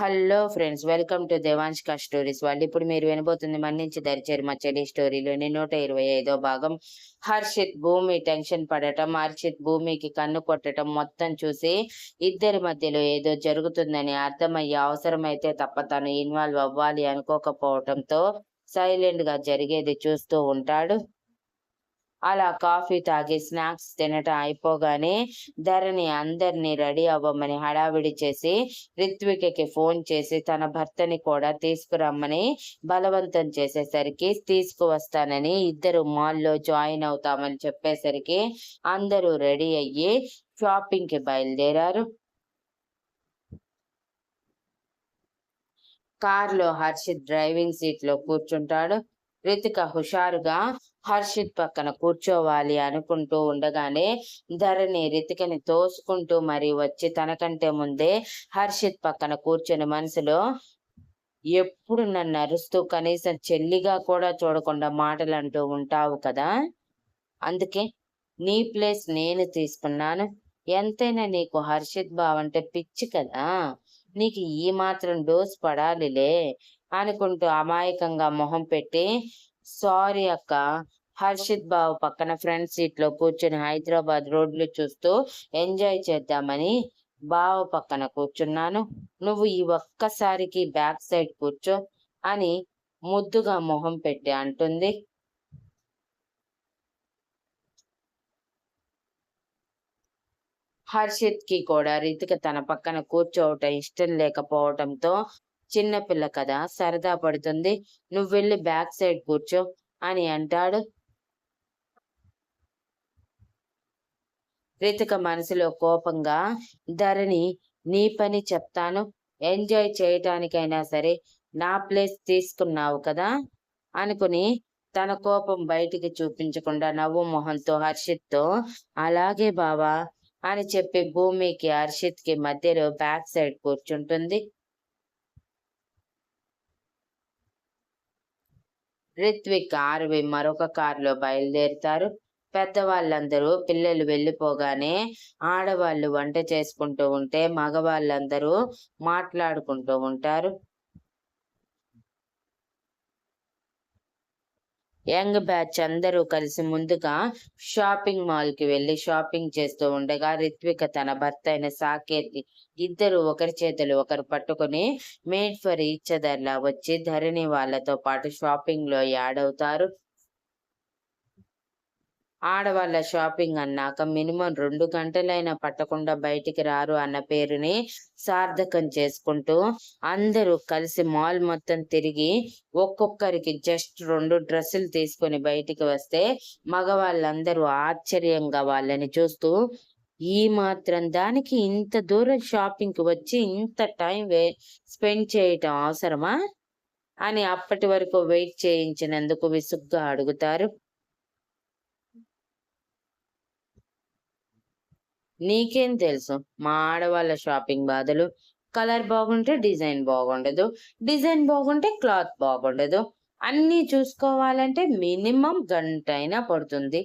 Hello friends welcome to Devanshika stories వాళ్ళు ఇప్పుడు మీరు వినబోతుంది మన్నించి దరిచేరు మా చెల్లి స్టోరీలోని నూట ఇరవై ఐదో భాగం. హర్షిత్ భూమి టెన్షన్ పడటం హర్షిత్ భూమికి కన్ను కొట్టడం మొత్తం చూసి ఇద్దరి మధ్యలో ఏదో జరుగుతుందని అర్థమయ్యే అవసరమైతే తప్ప తను ఇన్వాల్వ్ అవ్వాలి అనుకోకపోవటంతో సైలెంట్గా జరిగేది చూస్తూ ఉంటాడు. అలా కాఫీ తాగి స్నాక్స్ తినటం అయిపోగానే ధరణి అందరినీ రెడీ అవ్వమని హడావిడి చేసి రిత్వికకి ఫోన్ చేసి తన భర్తని కూడా తీసుకురమ్మని బలవంతం చేసేసరికి తీసుకువస్తానని ఇద్దరు మాల్లో జాయిన్ అవుతామని చెప్పేసరికి అందరూ రెడీ అయ్యి షాపింగ్కి బయలుదేరారు. కార్లో హర్షిత్ డ్రైవింగ్ సీట్లో కూర్చుంటాడు. రితిక హుషారుగా హర్షిత్ పక్కన కూర్చోవాలి అనుకుంటూ ఉండగానే ధరణి రితికని తోసుకుంటూ మరి వచ్చి తనకంటే ముందే హర్షిత్ పక్కన కూర్చొని మనసులో ఎప్పుడు నన్ను అరుస్తూ కనీసం చెల్లిగా కూడా చూడకుండా మాటలు అంటూ ఉంటావు కదా? అందుకే నీ ప్లేస్ నేను తీసుకున్నాను. ఎంతైనా నీకు హర్షిత్ బావంటే అంటే పిచ్చి కదా? నీకు ఈ మాత్రం డోస్ పడాలిలే అనుకుంటూ అమాయకంగా మొహం పెట్టి సారీ అక్క. హర్షిత్ బాబు పక్కన ఫ్రంట్ సీట్లో కూర్చుని హైదరాబాద్ రోడ్లు చూస్తూ ఎంజాయ్ చేద్దామని బావ పక్కన కూర్చున్నాను. నువ్వు ఈ ఒక్కసారికి బ్యాక్ సైడ్ కూర్చో అని ముద్దుగా మొహం పెట్టి అంటుంది. హర్షిత్కి కూడా రితిక తన పక్కన కూర్చోవటం ఇష్టం లేకపోవటంతో చిన్నపిల్ల కదా సరదా పడుతుంది. నువ్వు వెళ్ళి బ్యాక్ సైడ్ కూర్చో అని అంటాడు. రితిక మనసులో కోపంగా ధరణి నీ పని చెప్తాను. ఎంజాయ్ చేయటానికైనా సరే నా ప్లేస్ తీసుకున్నావు కదా అనుకుని తన కోపం బయటికి చూపించకుండా నవ్వు మొహంతో హర్షిత్తో అలాగే బావా అని చెప్పి భూమికి హర్షిత్కి మధ్యలో బ్యాక్ సైడ్ కూర్చుంటుంది. రిత్విక్ ఆర్వి మరొక కారులో బయలుదేరుతారు. పెద్దవాళ్ళందరూ పిల్లలు వెళ్ళిపోగానే ఆడవాళ్ళు వంట చేసుకుంటూ ఉంటే మగవాళ్ళందరూ మాట్లాడుకుంటూ ఉంటారు. యంగ్ బ్యాచ్ అందరూ కలిసి ముందుగా షాపింగ్ మాల్కి వెళ్ళి షాపింగ్ చేస్తూ ఉండగా రిత్విక తన భర్త అయిన సాకేత్ ఇద్దరు ఒకరి చేతులు ఒకరు పట్టుకుని మేడ్ ఫర్ ఈచ్ వచ్చి ధరణి వాళ్ళతో పాటు షాపింగ్లో యాడ్ అవుతారు. ఆడవాళ్ళ షాపింగ్ అన్నాక మినిమం రెండు గంటలైనా పట్టకుండా బయటికి రారు అన్న పేరుని సార్థకం చేసుకుంటూ అందరూ కలిసి మాల్ మొత్తం తిరిగి ఒక్కొక్కరికి జస్ట్ రెండు డ్రెస్సులు తీసుకొని బయటికి వస్తే మగవాళ్ళందరూ ఆశ్చర్యంగా వాళ్ళని చూస్తూ ఈ మాత్రం దానికి ఇంత దూరం షాపింగ్కి వచ్చి ఇంత టైం వే స్పెండ్ చేయటం అవసరమా? అని అప్పటి వరకు వెయిట్ చేయించినందుకు విసుగ్గా అడుగుతారు. నీకేం తెలుసు? మా ఆడవాళ్ళ షాపింగ్ బాధలు. కలర్ బాగుంటే డిజైన్ బాగుండదు. డిజైన్ బాగుంటే క్లాత్ బాగుండదు. అన్నీ చూసుకోవాలంటే మినిమం గంట అయినా పడుతుంది.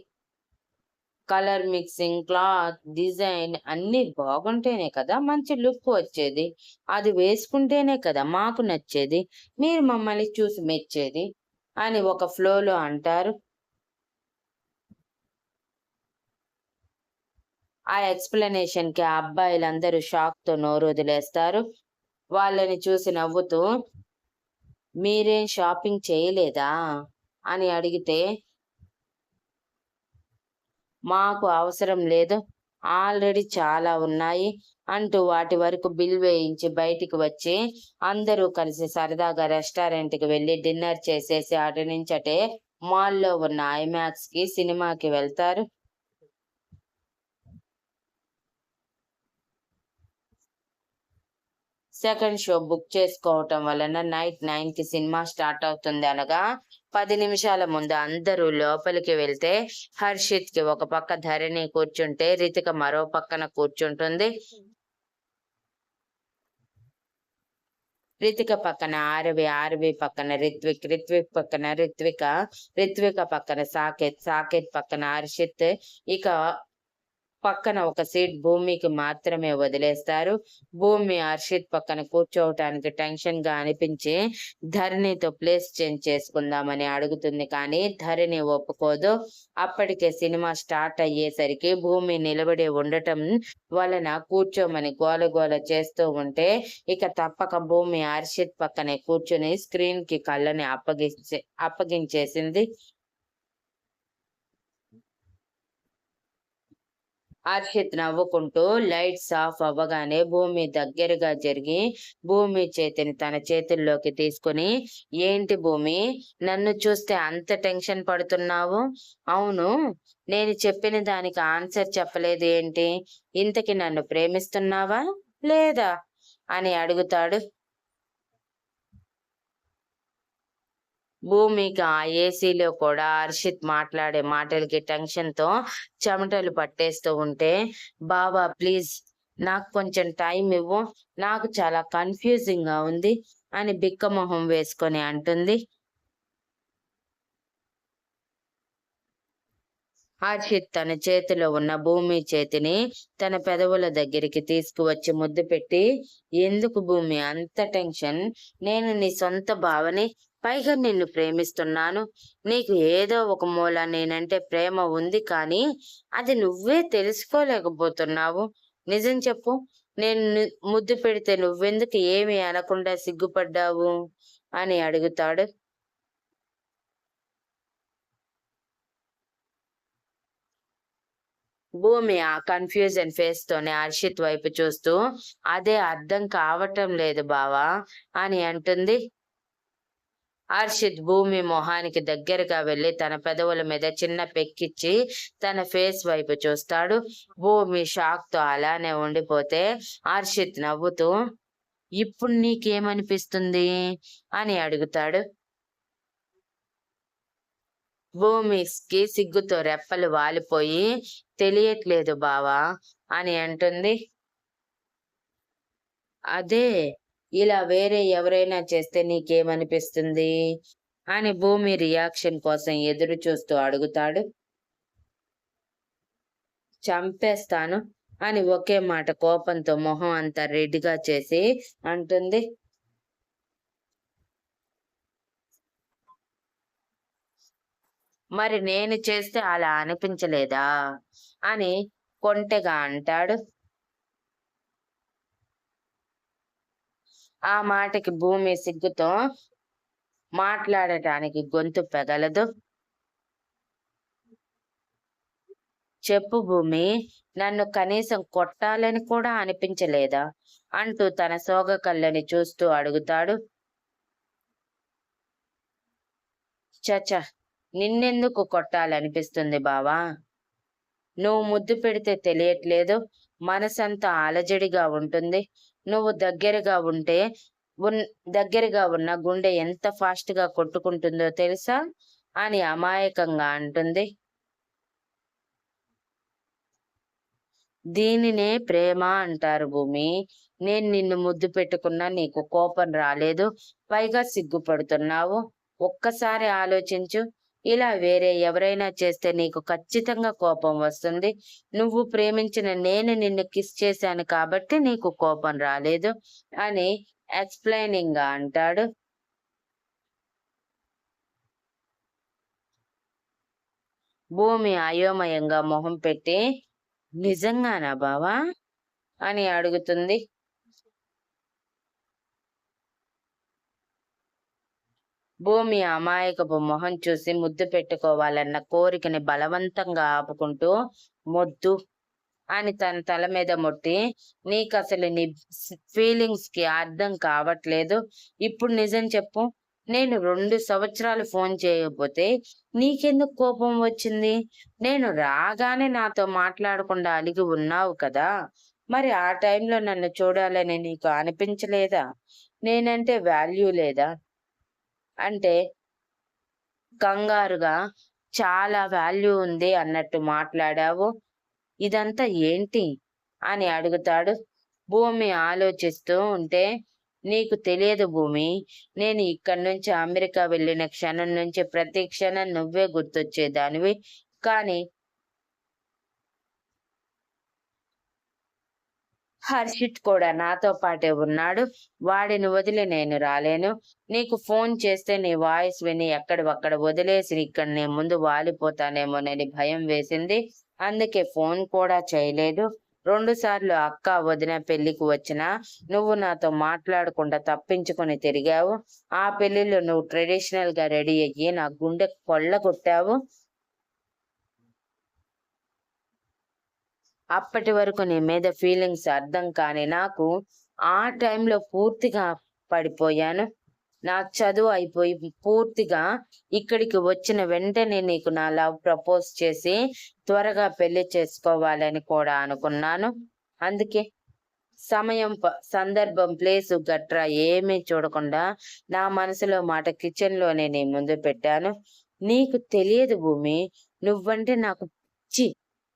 కలర్ మిక్సింగ్ క్లాత్ డిజైన్ అన్నీ బాగుంటేనే కదా మంచి లుక్ వచ్చేది. అది వేసుకుంటేనే కదా మాకు నచ్చేది. మీరు మమ్మల్ని చూసి మెచ్చేది అని ఒక ఫ్లోలో అంటారు. ఆ ఎక్స్ప్లెనేషన్కి ఆ అబ్బాయిలందరూ షాక్తో నోరు వదిలేస్తారు. వాళ్ళని చూసి నవ్వుతూ మీరేం షాపింగ్ చేయలేదా? అని అడిగితే మాకు అవసరం లేదు. ఆల్రెడీ చాలా ఉన్నాయి అంటూ వాటి వరకు బిల్ వేయించి బయటికి వచ్చి అందరూ కలిసి సరదాగా రెస్టారెంట్కి వెళ్ళి డిన్నర్ చేసేసి అటు నుంచటే మాల్లో ఉన్న ఐమాక్స్కి సినిమాకి వెళ్తారు. సెకండ్ షో బుక్ చేసుకోవటం వలన నైట్ నైన్కి సినిమా స్టార్ట్ అవుతుంది అనగా పది నిమిషాల ముందు అందరూ లోపలికి వెళ్తే హర్షిత్కి ఒక పక్క ధరణి కూర్చుంటే రితిక మరో పక్కన కూర్చుంటుంది. రితిక పక్కన ఆరవి ఆరవి పక్కన రిత్విక్ రిత్విక్ పక్కన రిత్విక రిత్విక పక్కన సాకేత్ సాకేత్ పక్కన హర్షిత్. ఇక పక్కన ఒక సీట్ భూమికి మాత్రమే వదిలేస్తారు. భూమి హర్షిత్ పక్కన కూర్చోవటానికి టెన్షన్గా అనిపించి ధరణితో ప్లేస్ చేంజ్ చేసుకుందామని అడుగుతుంది. కానీ ధరణి ఒప్పుకోదు. అప్పటికే సినిమా స్టార్ట్ అయ్యేసరికి భూమి నిలబడి ఉండటం వలన కూర్చోమని గోలగోల చేస్తూ ఉంటే ఇక తప్పక భూమి హర్షిత్ పక్కనే కూర్చుని స్క్రీన్కి కళ్ళని అప్పగించే అప్పగించేసింది అర్హిత్ నవ్వుకుంటూ లైట్స్ ఆఫ్ అవ్వగానే భూమి దగ్గరగా జరిగి భూమి చేతిని తన చేతుల్లోకి తీసుకుని ఏంటి భూమి నన్ను చూస్తే అంత టెన్షన్ పడుతున్నావు? అవును నేను చెప్పిన దానికి ఆన్సర్ చెప్పలేదు ఏంటి? ఇంతకి నన్ను ప్రేమిస్తున్నావా లేదా? అని అడుగుతాడు భూమిక ఆ ఏసీలో కూడా హర్షిత్ మాట్లాడే మాటలకి టెన్షన్తో చెమటలు పట్టేస్తూ ఉంటే బాబా ప్లీజ్ నాకు కొంచెం టైం ఇవ్వు. నాకు చాలా కన్ఫ్యూజింగ్గా ఉంది అని బిక్క మొహం వేసుకొని అంటుంది. హర్షిత్ తన చేతిలో ఉన్న భూమి చేతిని తన పెదవుల దగ్గరికి తీసుకువచ్చి ముద్దు పెట్టి ఎందుకు భూమి అంత టెన్షన్? నేను నీ సొంత భావని పైగా నిన్ను ప్రేమిస్తున్నాను. నీకు ఏదో ఒక మూల నేనంటే ప్రేమ ఉంది కానీ అది నువ్వే తెలుసుకోలేకపోతున్నావు. నిజం చెప్పు. నేను ముద్దు పెడితే నువ్వెందుకు ఏమి అనకుండా సిగ్గుపడ్డావు? అని అడుగుతాడు. భూమి ఆ కన్ఫ్యూజన్ ఫేస్ తోనే హర్షిత్ వైపు చూస్తూ అదే అర్థం కావటం లేదు బావా అని అంటుంది. అర్షిద్ భూమి మొహానికి దగ్గరగా వెళ్ళి తన పెదవుల మీద చిన్న పెక్కిచ్చి తన ఫేస్ వైపు చూస్తాడు. భూమి షాక్తో అలానే ఉండిపోతే అర్షిద్ నవ్వుతూ ఇప్పుడు నీకేమనిపిస్తుంది? అని అడుగుతాడు. భూమికి సిగ్గుతో రెప్పలు వాలిపోయి తెలియట్లేదు బావా అని అంటుంది. అదే ఇలా వేరే ఎవరైనా చేస్తే నీకేమనిపిస్తుంది? అని భూమి రియాక్షన్ కోసం ఎదురు చూస్తూ అడుగుతాడు. చంపేస్తాను అని ఒకే మాట కోపంతో మొహం అంతా రెడ్డిగా చేసి అంటుంది. మరి నేను చేస్తే అలా అనిపించలేదా? అని కొంటెగా అంటాడు. ఆ మాటకి భూమి సిగ్గుతో మాట్లాడటానికి గొంతు పెగలదు. చెప్పు భూమి నన్ను కనీసం కొట్టాలని కూడా అనిపించలేదా? అంటూ తన సోగ కళ్ళని చూస్తూ అడుగుతాడు. చచ నిన్నెందుకు కొట్టాలనిపిస్తుంది బావా? నువ్వు ముద్దు పెడితే తెలియట్లేదు. మనసంతా అలజడిగా ఉంటుంది. నువ్వు దగ్గరగా ఉంటే ఉన్ దగ్గరగా ఉన్న గుండె ఎంత ఫాస్ట్గా కొట్టుకుంటుందో తెలుసా? అని అమాయకంగా అంటుంది. దీనినే ప్రేమ అంటారు భూమి. నేను నిన్ను ముద్దు పెట్టుకున్నా నీకు కోపం రాలేదు. పైగా సిగ్గుపడుతున్నావు. ఒక్కసారి ఆలోచించు. ఇలా వేరే ఎవరైనా చేస్తే నీకు ఖచ్చితంగా కోపం వస్తుంది. నువ్వు ప్రేమించిన నేను నిన్ను కిస్ చేశాను కాబట్టి నీకు కోపం రాలేదు అని ఎక్స్ప్లెయినింగ్గా అంటాడు. భూమి అయోమయంగా మొహం పెట్టి నిజంగానా బావా? అని అడుగుతుంది. భూమి అమాయకపు మొహం చూసి ముద్దు పెట్టుకోవాలన్న కోరికని బలవంతంగా ఆపుకుంటూ మొద్దు అని తన తల మీద ముట్టి నీకు అసలు నీ ఫీలింగ్స్కి అర్థం కావట్లేదు. ఇప్పుడు నిజం చెప్పు. నేను రెండు సంవత్సరాలు ఫోన్ చేయకపోతే నీకెందుకు కోపం వచ్చింది? నేను రాగానే నాతో మాట్లాడకుండా అలిగి ఉన్నావు కదా. మరి ఆ టైంలో నన్ను చూడాలని నీకు అనిపించలేదా? నేనంటే వాల్యూ లేదా? అంటే కంగారుగా చాలా వాల్యూ ఉంది అన్నట్టు మాట్లాడావు. ఇదంతా ఏంటి? అని అడుగుతాడు. భూమి ఆలోచిస్తూ ఉంటే నీకు తెలియదు భూమి నేను ఇక్కడి నుంచి అమెరికా వెళ్ళిన క్షణం నుంచి ప్రతి క్షణం నువ్వే గుర్తొచ్చేదానివి. కానీ హర్షిత్ కూడా నాతో పాటే ఉన్నాడు. వాడిని వదిలి నేను రాలేను. నీకు ఫోన్ చేస్తే నీ వాయిస్ విని ఎక్కడవక్కడ వదిలేసి ఇక్కడ నీ ముందు వాలిపోతానేమోనని భయం వేసింది. అందుకే ఫోన్ కూడా చేయలేదు. రెండు సార్లు అక్క వదిన పెళ్ళికి వచ్చినా నువ్వు నాతో మాట్లాడకుండా తప్పించుకొని తిరిగావు. ఆ పెళ్ళిలో నువ్వు ట్రెడిషనల్గా రెడీ అయ్యి నా గుండె కొల్లగొట్టావు. అప్పటి వరకు నీ మీద ఫీలింగ్స్ అర్థం కాని నాకు ఆ టైంలో పూర్తిగా పడిపోయాను. నా చదువు అయిపోయి పూర్తిగా ఇక్కడికి వచ్చిన వెంటనే నీకు నా లవ్ ప్రపోజ్ చేసి త్వరగా పెళ్ళి చేసుకోవాలని కూడా అనుకున్నాను. అందుకే సమయం ప- సందర్భం ప్లేస్ గట్రా ఏమీ చూడకుండా నా మనసులో మాట కిచెన్లోనే నీ ముందు పెట్టాను. నీకు తెలియదు భూమి నువ్వంటే నాకు పిచ్చి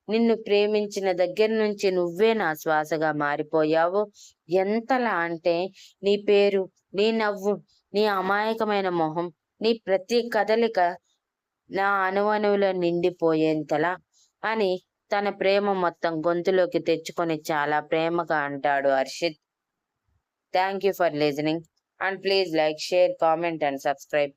నిన్ను ప్రేమించిన దగ్గర నుంచి నువ్వే నా శ్వాసగా మారిపోయావు. ఎంతలా అంటే నీ పేరు నీ నవ్వు నీ అమాయకమైన మొహం నీ ప్రతి కదలిక నా అణువణువులో నిండిపోయేంతలా అని తన ప్రేమ మొత్తం గొంతులోకి తెచ్చుకొని చాలా ప్రేమగా అంటాడు Harshit. Thank you for listening and please like share comment and subscribe